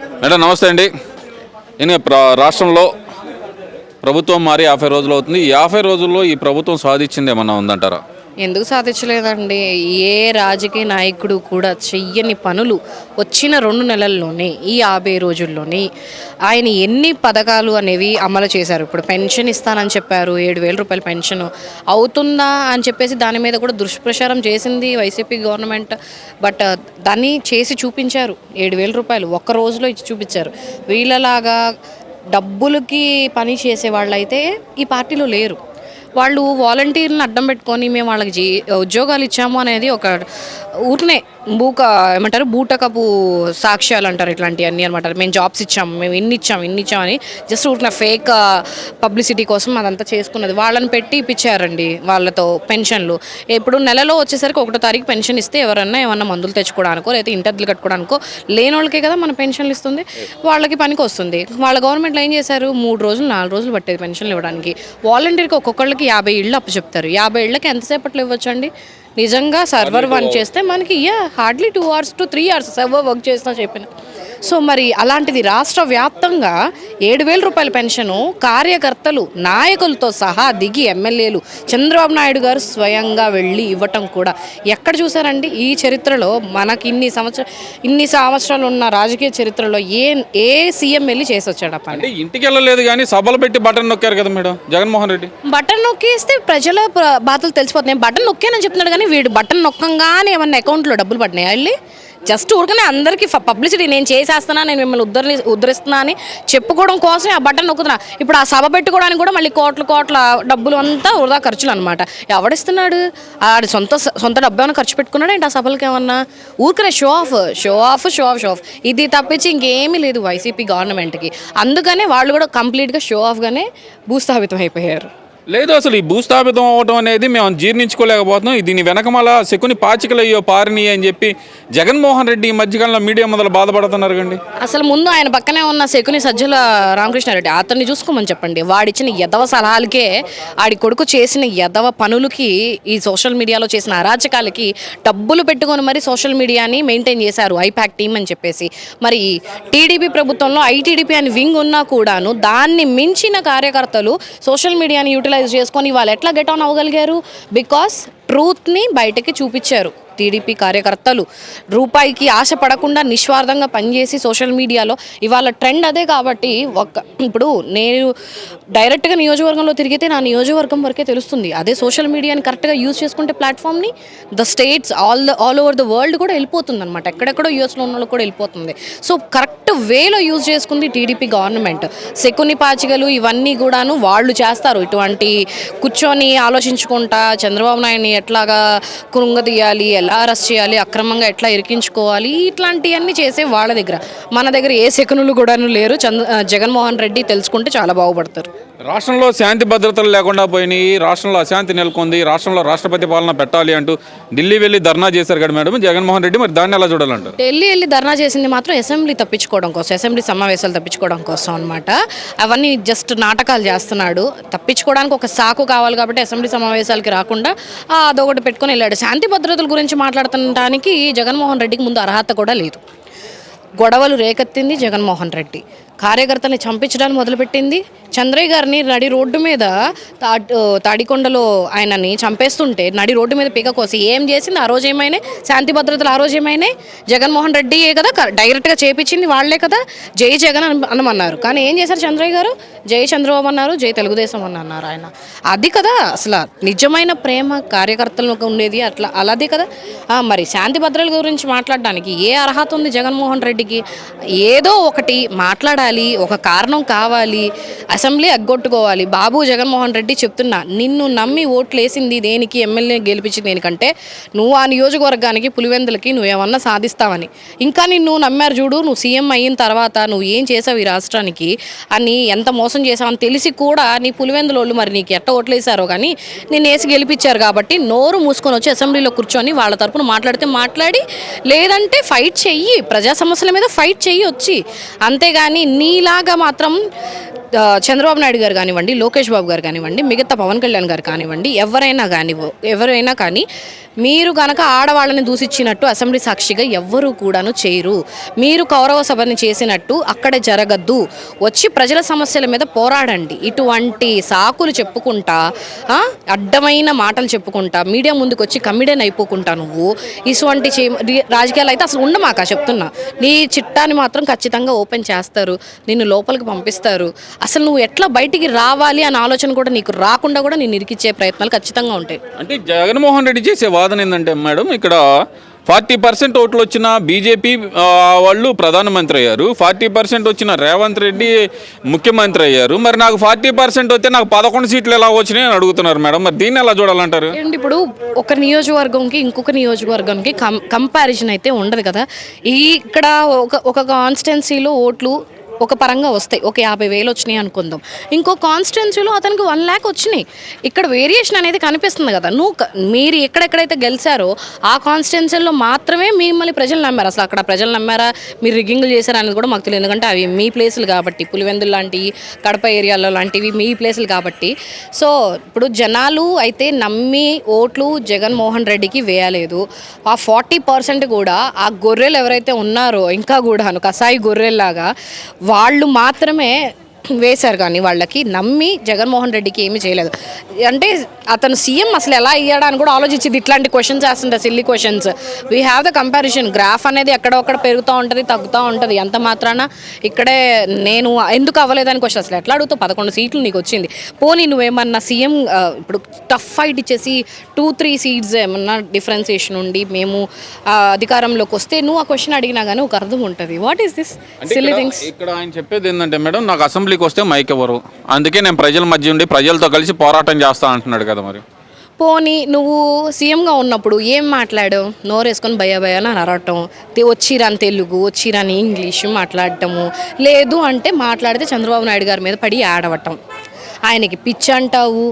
Madam నమస్తే అండి. నేను రాష్ట్రంలో ప్రభుత్వం మారి యాభై రోజులు అవుతుంది. ఈ యాభై రోజుల్లో ఈ ప్రభుత్వం సాధించింది ఏమన్నా ఉందంటారా? ఎందుకు సాధించలేదండి? ఏ రాజకీయ నాయకుడు కూడా చెయ్యని పనులు వచ్చిన రెండు నెలల్లోనే ఈ యాభై రోజుల్లోనే ఆయన ఎన్ని పథకాలు అనేవి అమలు చేశారు. ఇప్పుడు పెన్షన్ ఇస్తానని చెప్పారు ఏడు వేల రూపాయల పెన్షన్ అవుతుందా అని చెప్పేసి దాని మీద కూడా దుష్ప్రచారం చేసింది వైసీపీ గవర్నమెంట్. బట్ దాన్ని చేసి చూపించారు. ఏడు వేల రూపాయలు ఒక్క రోజులో ఇచ్చి చూపించారు. వీళ్ళలాగా డబ్బులకి పని చేసే వాళ్ళైతే ఈ పార్టీలో లేరు. వాళ్ళు వాలంటీర్లను అడ్డం పెట్టుకొని మేము వాళ్ళకి జీ ఉద్యోగాలు ఇచ్చాము అనేది ఒక ఊరినే బూక ఏమంటారు? బూటకపు సాక్ష్యాలు అంటారు ఇట్లాంటివన్నీ అనమాట. మేము జాబ్స్ ఇచ్చాము మేము ఇన్ని ఇచ్చాము ఇన్ని ఇచ్చామని జస్ట్ ఊరిన ఫేక్ పబ్లిసిటీ కోసం అదంతా చేసుకున్నది. వాళ్ళని పెట్టి ఇప్పించారండి వాళ్ళతో పెన్షన్లు. ఇప్పుడు నెలలో వచ్చేసరికి ఒకటో తారీఖు పెన్షన్ ఇస్తే ఎవరన్నా ఏమన్నా మందులు తెచ్చుకోవడానికో లేదా ఇంటర్లు కట్టుకోవడానికో లేని వాళ్ళకే కదా మన పెన్షన్లు ఇస్తుంది. వాళ్ళకి పనికి వస్తుంది. వాళ్ళ గవర్నమెంట్లో ఏం చేశారు? మూడు రోజులు నాలుగు రోజులు పట్టేది పెన్షన్లు ఇవ్వడానికి. వాలంటీర్కి ఒక్కొక్కళ్ళకి యాభై ఇళ్ళు అప్పు చెప్తారు యాభై ఇళ్ళకి ఎంతసేపట్లో ఇవ్వచ్చండి? నిజంగా సర్వర్ వన్ చేస్తే మనకి yeah hardly two hours to three hours server work చేసినా చెప్పిన. సో మరి అలాంటిది రాష్ట్ర వ్యాప్తంగా ఏడు వేల రూపాయల పెన్షను కార్యకర్తలు నాయకులతో సహా దిగి ఎమ్మెల్యేలు చంద్రబాబు నాయుడు గారు స్వయంగా వెళ్ళి ఇవ్వటం కూడా. ఎక్కడ చూసారండి ఈ చరిత్రలో మనకి ఇన్ని సంవత్సరం ఇన్ని సంవత్సరాలు ఉన్న రాజకీయ చరిత్రలో ఏ ఏ సీఎం వెళ్ళి చేసి వచ్చాడు అంటే ఇంటికి వెళ్ళలేదు కానీ సభలు పెట్టి బటన్ నొక్కారు కదా మేడం జగన్మోహన్ రెడ్డి. బటన్ నొక్కేస్తే ప్రజల ప్ర- బాధలు తెలిసిపోతున్నాయి. బటన్ నొక్కానని చెప్తున్నాడు కానీ వీడు బటన్ నొక్కంగానే ఏమన్నా అకౌంట్లో డబ్బులు పడినాయా వెళ్ళి? జస్ట్ ఊరికనే అందరికీ పబ్లిసిటీ నేను చేసేస్తున్నా నేను మిమ్మల్ని ఉద్ధరి ఉద్ధరిస్తున్నా అని చెప్పుకోవడం కోసమే ఆ బటన్ నొక్కుతున్నా. ఇప్పుడు ఆ సభ పెట్టుకోవడానికి కూడా మళ్ళీ కోట్ల కోట్ల డబ్బులు అంతా వృధా ఖర్చులు అనమాట ఎవడిస్తున్నాడు? ఆడి సొంత సొంత డబ్బు ఏమైనా ఖర్చు పెట్టుకున్నాడు ఏంటి ఆ సభలకి ఏమన్నా? ఊరికనే show off show off show off show off ఇది తప్పించి ఇంకేమీ లేదు వైసీపీ గవర్నమెంట్కి అందుకనే వాళ్ళు కూడా కంప్లీట్గా షో ఆఫ్గానే భూస్థాపితం అయిపోయారు. లేదు అసలు ఈ భూస్థాపితం అవ్వటం అనేది మేము జీర్ణించుకోలేకపోతున్నాం. దీని వెనకమల శకుని పాచికలయ్యో పారిని అని చెప్పి జగన్మోహన్ రెడ్డి ఈ మధ్యకాలంలో మీడియా మొదలు బాధపడుతున్నారు కండి అసలు ముందు ఆయన పక్కనే ఉన్న శకుని సజ్జల రామకృష్ణారెడ్డి అతన్ని చూసుకోమని చెప్పండి. వాడిచ్చిన ఎదవ సలహాలకే ఆడి కొడుకు చేసిన ఎదవ పనులకి ఈ సోషల్ మీడియాలో చేసిన అరాచకాలకి డబ్బులు పెట్టుకొని మరి సోషల్ మీడియాని మెయింటైన్ చేశారు ఐపాక్ టీమ్ అని చెప్పేసి. మరి టీడీపీ ప్రభుత్వంలో ఐటీడీపీ అని వింగ్ ఉన్నా కూడాను దాన్ని మించిన కార్యకర్తలు సోషల్ మీడియాని యూటిలైజ్ చేసుకొని వాళ్ళు ఎట్లా గెట్ ఆన్ అవ్వగలిగారు? బికాస్ ట్రూత్ని బయటకి చూపించారు. టీడీపీ కార్యకర్తలు రూపాయికి ఆశ పడకుండా నిస్వార్థంగా పనిచేసి సోషల్ మీడియాలో ఇవాళ ట్రెండ్ అదే కాబట్టి ఒక ఇప్పుడు నేను డైరెక్ట్గా నియోజకవర్గంలో తిరిగితే నా నియోజకవర్గం వరకే తెలుస్తుంది. అదే సోషల్ మీడియాని కరెక్ట్గా యూజ్ చేసుకుంటే ప్లాట్ఫామ్ని the States all the all over the world కూడా వెళ్ళిపోతుంది అనమాట ఎక్కడెక్కడో యూఎస్లో ఉన్న వాళ్ళు కూడా వెళ్ళిపోతుంది. సో కరెక్ట్ వేలో యూజ్ చేసుకుంది టీడీపీ గవర్నమెంట్. శకుని పాచికలు ఇవన్నీ కూడాను వాళ్ళు చేస్తారు. ఇటువంటి కూర్చొని ఆలోచించుకుంటా చంద్రబాబు నాయుడిని ఎట్లాగా కృంగదీయాలి ఎలా అరెస్ట్ చేయాలి అక్రమంగా ఎట్లా ఇరికించుకోవాలి ఇట్లాంటివన్నీ చేసే వాళ్ళ దగ్గర. మన దగ్గర ఏ శకునులు కూడాను లేరు. చంద్ర జగన్మోహన్ రెడ్డి తెలుసుకుంటే చాలా బాగుపడతారు. రాష్ట్రంలో శాంతి భద్రతలు లేకుండా పోయినాయి రాష్ట్రంలో అశాంతి నెలకొంది రాష్ట్రంలో రాష్ట్రపతి పాలన పెట్టాలి అంటూ ఢిల్లీ వెళ్ళి ధర్నా చేశారు కదా మేడం? జగన్మోహన్ రెడ్డి మరి దాన్ని ఎలా చూడాలంటారు? ఢిల్లీ వెళ్ళి ధర్నా చేసింది మాత్రం అసెంబ్లీ తప్పించుకోవడం కోసం అసెంబ్లీ సమావేశాలు తప్పించుకోవడం కోసం అనమాట అవన్నీ జస్ట్ నాటకాలు చేస్తున్నాడు. తప్పించుకోవడానికి ఒక సాకు కావాలి కాబట్టి అసెంబ్లీ సమావేశాలకి రాకుండా అదొకటి పెట్టుకొని వెళ్ళాడు. శాంతి భద్రతల గురించి మాట్లాడటానికి జగన్మోహన్ రెడ్డికి ముందు అర్హత కూడా లేదు. గొడవలు రేకెత్తింది జగన్మోహన్ రెడ్డి. కార్యకర్తల్ని చంపించడానికి మొదలుపెట్టింది. చంద్రయ్య గారిని నడి రోడ్డు మీద తా- తాడికొండలో ఆయనని చంపేస్తుంటే నడి రోడ్డు మీద పీక కోసి ఏం చేసింది? ఆ రోజు ఏమైనా శాంతి భద్రతలు ఆ రోజు ఏమైనా జగన్మోహన్ రెడ్డియే కదా? డైరెక్ట్గా చేపించింది వాళ్ళే కదా? జై జగన్ అని అనమన్నారు. కానీ ఏం చేశారు చంద్రయ్య గారు? జై చంద్రబాబు అన్నారు జై తెలుగుదేశం అని అన్నారు ఆయన. అది కదా అసలు నిజమైన ప్రేమ కార్యకర్తలకు ఉండేది అట్లా అలాదే కదా? మరి శాంతి భద్రతల గురించి మాట్లాడడానికి ఏ అర్హత ఉంది జగన్మోహన్ రెడ్డికి? ఏదో ఒకటి మాట్లాడాలి. ఒక కారణం కావాలి అసెంబ్లీ అగ్గొట్టుకోవాలి. బాబు జగన్మోహన్ రెడ్డి చెప్తున్నా నిన్ను నమ్మి ఓట్లు వేసింది దేనికి ఎమ్మెల్యే గెలిపించింది దేనికంటే నువ్వు ఆ నియోజకవర్గానికి పులివెందులకి నువ్వు ఏమన్నా సాధిస్తావని. ఇంకా నిన్ను నమ్మారు చూడు నువ్వు సీఎం అయిన తర్వాత నువ్వు ఏం చేసావు ఈ రాష్ట్రానికి అని ఎంత మోసం చేసావని తెలిసి కూడా నీ పులివెందులోళ్ళు మరి నీకు ఎట్ట ఓట్లేసారో కానీ నేను వేసి గెలిపించారు కాబట్టి నోరు మూసుకొని వచ్చి అసెంబ్లీలో కూర్చొని వాళ్ళ తరపున మాట్లాడితే మాట్లాడి లేదంటే ఫైట్ చెయ్యి ప్రజా సమస్యల మీద ఫైట్ చెయ్యి వచ్చి. అంతేగాని నీలాగా మాత్రం చంద్రబాబు నాయుడు గారు కానివ్వండి లోకేష్ బాబు గారు కానివ్వండి మిగతా పవన్ కళ్యాణ్ గారు కానివ్వండి ఎవరైనా కానీ ఎవరైనా కానీ మీరు కనుక ఆడవాళ్ళని దూషించినట్టు అసెంబ్లీ సాక్షిగా ఎవ్వరూ కూడాను చేయరు. మీరు కౌరవ సభని చేసినట్టు అక్కడ జరగద్దు. వచ్చి ప్రజల సమస్యల మీద పోరాడండి. ఇటువంటి సాకులు చెప్పుకుంటా అడ్డమైన మాటలు చెప్పుకుంటా మీడియా ముందుకు వచ్చి కమిడియన్ అయిపోకుంటా నువ్వు. ఇటువంటి చే రాజకీయాలు అయితే అసలు ఉండమాక చెప్తున్నా. నీ చిట్టాని మాత్రం ఖచ్చితంగా ఓపెన్ చేస్తారు. నిన్ను లోపలికి పంపిస్తారు. అసలు నువ్వు ఎట్లా బయటికి రావాలి అనే ఆలోచన కూడా నీకు రాకుండా కూడా నేను ఇరికిచ్చే ప్రయత్నాలు ఖచ్చితంగా ఉంటాయి. అంటే జగన్మోహన్ రెడ్డి చేసే వాదన ఏంటంటే మేడం ఇక్కడ ఫార్టీ పర్సెంట్ ఓట్లు వచ్చిన బీజేపీ వాళ్ళు ప్రధానమంత్రి అయ్యారు. ఫార్టీ పర్సెంట్ వచ్చిన రేవంత్ రెడ్డి ముఖ్యమంత్రి అయ్యారు. మరి నాకు ఫార్టీ పర్సెంట్ వస్తే నాకు పదకొండు సీట్లు ఎలా వచ్చినాయి అని అడుగుతున్నారు మేడం. మరి దీన్ని ఎలా చూడాలంటారు? ఏంటి ఇప్పుడు ఒక నియోజకవర్గంకి ఇంకొక నియోజకవర్గంకి కం కంపారిజన్ అయితే ఉండదు కదా. ఈ ఇక్కడ ఒక ఒక కాన్స్టిట్యున్సీలో ఓట్లు ఒక పరంగా వస్తాయి. ఒక యాభై వేలు వచ్చినాయి అనుకుందాం. ఇంకో కాన్స్టిట్యున్సీలో అతనికి వన్ ల్యాక్ వచ్చినాయి. ఇక్కడ వేరియేషన్ అనేది కనిపిస్తుంది కదా. నువ్వు మీరు ఎక్కడెక్కడైతే గెలిచారో ఆ కాన్స్టిట్యున్సీలో మాత్రమే మిమ్మల్ని ప్రజలు నమ్మారు. అసలు అక్కడ ప్రజలు నమ్మారా? మీరు రిగ్గింగ్లు చేశారా అనేది కూడా మాకు తెలియదు. ఎందుకంటే అవి మీ ప్లేసులు కాబట్టి పులివెందులు లాంటివి కడప ఏరియాలో లాంటివి మీ ప్లేసులు కాబట్టి. సో ఇప్పుడు జనాలు అయితే నమ్మి ఓట్లు జగన్మోహన్ రెడ్డికి వేయలేదు. ఆ ఫార్టీ పర్సెంట్ కూడా ఆ గొర్రెలు ఎవరైతే ఉన్నారో ఇంకా కూడాను కసాయి గొర్రెల్లాగా వాళ్ళు మాత్రమే వేశారు కానీ వాళ్ళకి నమ్మి జగన్మోహన్ రెడ్డికి ఏమీ చేయలేదు. అంటే అతను సీఎం అసలు ఎలా అయ్యాడని కూడా ఆలోచించింది. ఇట్లాంటి క్వశ్చన్స్ వేస్తుంటారు silly questions we have the comparison graph అనేది ఎక్కడొక్కడ పెరుగుతూ ఉంటుంది తగ్గుతూ ఉంటుంది. ఎంత మాత్రాన ఇక్కడే నేను ఎందుకు అవ్వలేదని క్వశ్చన్ అసలు ఎట్లా అడుగుతావు? పదకొండు సీట్లు నీకు వచ్చింది. పోనీ నువ్వేమన్నా సీఎం ఇప్పుడు టఫ్ ఫైట్ ఇచ్చేసి టూ త్రీ సీట్స్ ఏమన్నా డిఫరెన్సియేషన్ ఉండి మేము అధికారంలోకి వస్తే నువ్వు ఆ క్వశ్చన్ అడిగినా కానీ ఒక అర్థం ఉంటుంది. What is this silly things ఇక్కడ ఆయన చెప్పేది ఏంటంటే మేడం నాకు అసెంబ్లీకి వస్తే మైక్ ఎవరు? అందుకే నేను ప్రజల మధ్య ఉండి ప్రజలతో కలిసి పోరాటం చేస్తా అంటున్నాడు కదా మరి. పోనీ నువ్వు సీఎంగా ఉన్నప్పుడు ఏం మాట్లాడావు నోరేసుకొని భయ భయ అని అరవటం. వచ్చిరాని తెలుగు వచ్చిరాని ఇంగ్లీష్ మాట్లాడటము. లేదు అంటే మాట్లాడితే చంద్రబాబు నాయుడు గారి మీద పడి ఆడవటం ఆయనకి పిచ్చి అంటావు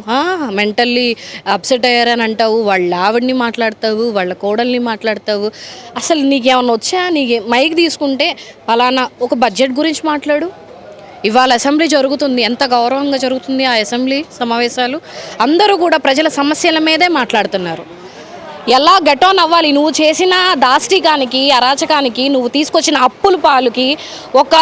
మెంటల్లీ అప్సెట్ అయ్యారని అంటావు వాళ్ళ ఆవిడ్ని మాట్లాడతావు వాళ్ళ కోడల్ని మాట్లాడతావు. అసలు నీకేమన్నా వచ్చా? నీకే మైక్ తీసుకుంటే పలానా ఒక బడ్జెట్ గురించి మాట్లాడు. ఇవాళ అసెంబ్లీ జరుగుతుంది. ఎంత గౌరవంగా జరుగుతుంది ఆ అసెంబ్లీ సమావేశాలు? అందరూ కూడా ప్రజల సమస్యల మీదే మాట్లాడుతున్నారు. ఎలా గెటాన్ అవ్వాలి? నువ్వు చేసిన దాష్టికానికి అరాచకానికి నువ్వు తీసుకొచ్చిన అప్పుల పాలుకి ఒక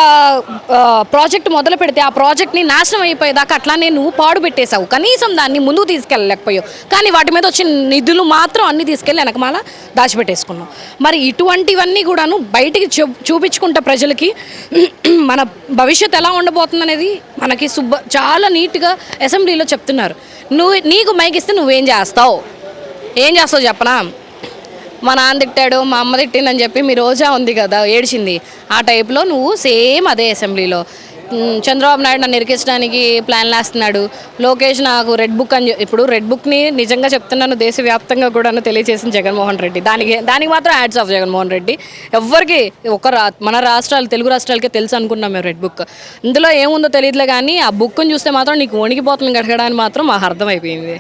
ప్రాజెక్ట్ మొదలు పెడితే ఆ ప్రాజెక్ట్ని నాశనం అయిపోయేదాకా అట్లానే నువ్వు పాడు పెట్టేశావు. కనీసం దాన్ని ముందుకు తీసుకెళ్ళలేకపోయావు. కానీ వాటి మీద వచ్చిన నిధులు మాత్రం అన్ని తీసుకెళ్ళి వెనకమాల దాచిపెట్టేసుకున్నావు. మరి ఇటువంటివన్నీ కూడాను బయటికి చూ చూపించుకుంటా ప్రజలకి మన భవిష్యత్తు ఎలా ఉండబోతుంది అనేది మనకి సుబ్బ చాలా నీట్గా అసెంబ్లీలో చెప్తున్నారు. నువ్వు నీకు మైకిస్తే నువ్వేం చేస్తావు? ఏం చేస్తావు చెప్పనా? మా నాన్న తిట్టాడు మా అమ్మ తిట్టిందని చెప్పి మీ రోజా ఉంది కదా ఏడ్చింది. ఆ టైప్లో నువ్వు సేమ్ అదే అసెంబ్లీలో. చంద్రబాబు నాయుడు నన్ను ఇరికించడానికి ప్లాన్ వేస్తున్నాడు. లోకేష్ నాకు రెడ్ బుక్ అని ఇప్పుడు రెడ్ బుక్ని నిజంగా చెప్తున్నాను దేశవ్యాప్తంగా కూడా తెలియజేసింది జగన్మోహన్ రెడ్డి. దానికి దానికి మాత్రం యాడ్స్ ఆఫ్ జగన్మోహన్ రెడ్డి. ఎవ్వరికి ఒక రా మన రాష్ట్రాలు తెలుగు రాష్ట్రాలకే తెలుసు అనుకున్నాం మేము రెడ్ బుక్. ఇందులో ఏముందో తెలియదులే కానీ ఆ బుక్ని చూస్తే మాత్రం నీకు వణికిపోతుంది గడగడానికి మాత్రం మాకు అర్థమైపోయింది.